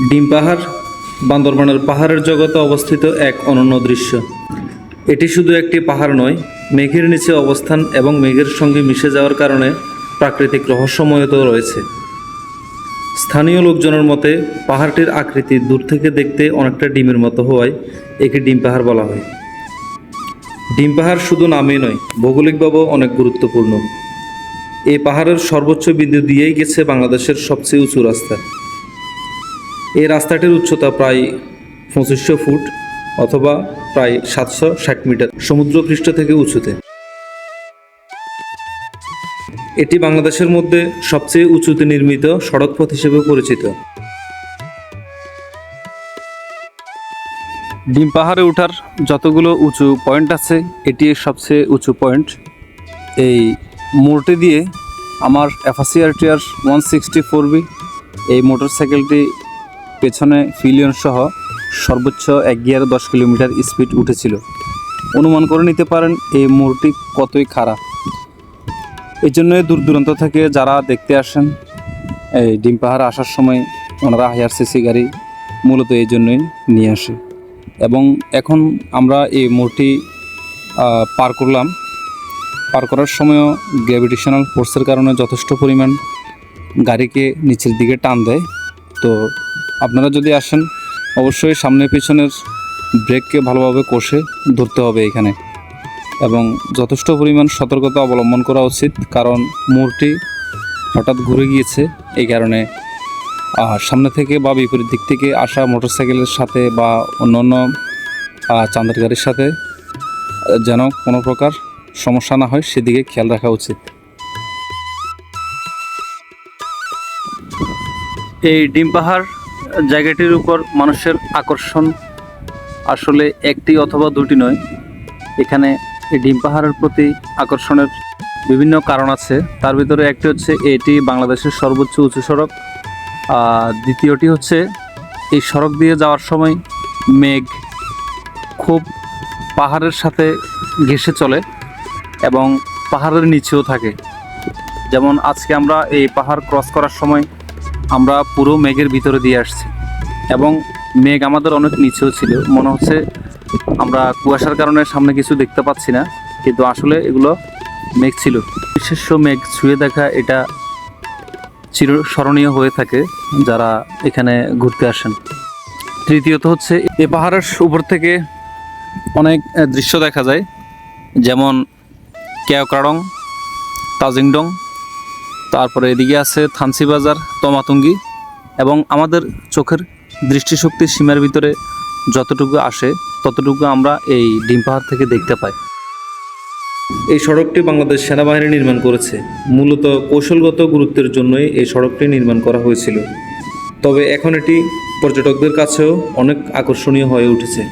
ডিম পাহাড়, বান্দরবানের পাহাড়ের জগতে অবস্থিত এক অনন্য দৃশ্য। এটি শুধু একটি পাহাড় নয়, মেঘের নিচে অবস্থান এবং মেঘের সঙ্গে মিশে যাওয়ার কারণে প্রাকৃতিক রহস্যময়তা রয়েছে। স্থানীয় লোকজনের মতে, পাহাড়টির আকৃতি দূর থেকে দেখতে অনেকটা ডিমের মতো হওয়ায় একে ডিম পাহাড় বলা হয়। ডিম পাহাড় শুধু নামে নয়, ভৌগোলিকভাবেও অনেক গুরুত্বপূর্ণ। এই পাহাড়ের সর্বোচ্চ বিন্দু দিয়েই গেছে বাংলাদেশের সবচেয়ে উঁচু রাস্তা। এই রাস্তাটির উচ্চতা প্রায় পঁচিশশো ফুট অথবা প্রায় সাতশো ষাট মিটার সমুদ্রপৃষ্ঠ থেকে উঁচুতে। এটি বাংলাদেশের মধ্যে সবচেয়ে উঁচুতে নির্মিত সড়ক পথ হিসেবে পরিচিত। ডিম পাহাড়ে ওঠার যতগুলো উঁচু পয়েন্ট আছে, এটি সবচেয়ে উঁচু পয়েন্ট। এই মোড়টি দিয়ে আমার অ্যাফাসিয়ার টিয়ার ওয়ান সিক্সটি ফোর বি এই মোটরসাইকেলটি পেছনে ফিলিয়ন সহ সর্বোচ্চ এক দশ কিলোমিটার স্পিড উঠেছিল। অনুমান করে নিতে পারেন এই মোড়টি কতই খারাপ। এই জন্য দূর দূরান্ত থেকে যারা দেখতে আসেন, এই ডিম পাহাড় আসার সময় ওনারা হায়ার সিসি গাড়ি মূলত এই জন্যই নিয়ে আসে। এবং এখন আমরা এই মোড়টি পার করলাম। পার করার সময়ও গ্র্যাভিটেশনাল ফোর্সের কারণে যথেষ্ট পরিমাণ গাড়িকে নিচের দিকে টান দেয়। তো আপনারা যদি আসেন, অবশ্যই সামনে পিছনের ব্রেককে ভালোভাবে কষে ধরতে হবে এখানে। এবং যথেষ্ট পরিমাণ সতর্কতা অবলম্বন করা উচিত, কারণ মোড়টি হঠাৎ ঘুরে গিয়েছে এই কারণে। সামনে থেকে বা বিপরীত দিক থেকে আসা মোটরসাইকেলের সাথে বা অন্য অন্য চাঁদের গাড়ির সাথে, যেন কোনো প্রকার সমস্যা না হয়, সেদিকে খেয়াল রাখা উচিত। এই ডিম পাহাড় জায়গাটির উপর মানুষের আকর্ষণ আসলে একটি অথবা দুটি নয়। এখানে এই ডিম পাহাড়ের প্রতি আকর্ষণের বিভিন্ন কারণ আছে। তার ভিতরে একটি হচ্ছে এটি বাংলাদেশের সর্বোচ্চ উঁচু সড়ক। দ্বিতীয়টি হচ্ছে এই সড়ক দিয়ে যাওয়ার সময় মেঘ খুব পাহাড়ের সাথে ঘেঁষে চলে এবং পাহাড়ের নিচেও থাকে। যেমন আজকে আমরা এই পাহাড় ক্রস করার সময় আমরা পুরো মেঘের ভিতরে দিয়ে আসছি। এবং মেঘ আমাদের অনেক নিচেও ছিল। মনে হচ্ছে আমরা কুয়াশার কারণে সামনে কিছু দেখতে পাচ্ছি না। কিন্তু আসলে এগুলো মেঘ ছিল। বিশেষ মেঘ ছুঁয়ে দেখা এটা চিরস্মরণীয় হয়ে থাকে যারা এখানে ঘুরতে আসেন। তৃতীয়ত হচ্ছে এ পাহাড়ের উপর থেকে অনেক দৃশ্য দেখা যায়। যেমন কেওক্রাডং তাজিংডং তারপরে এদিকে আছে থানসি বাজার, তমাতুঙ্গি এবং আমাদের চোখের দৃষ্টিশক্তির সীমার ভিতরে যতটুকু আসে ততটুকু আমরা এই ডিম পাহাড় থেকে দেখতে পাই। এই সড়কটি বাংলাদেশ সেনাবাহিনী নির্মাণ করেছে। মূলত কৌশলগত গুরুত্বের জন্যই এই সড়কটি নির্মাণ করা হয়েছিল। তবে এখন এটি পর্যটকদের কাছেও অনেক আকর্ষণীয় হয়ে উঠেছে।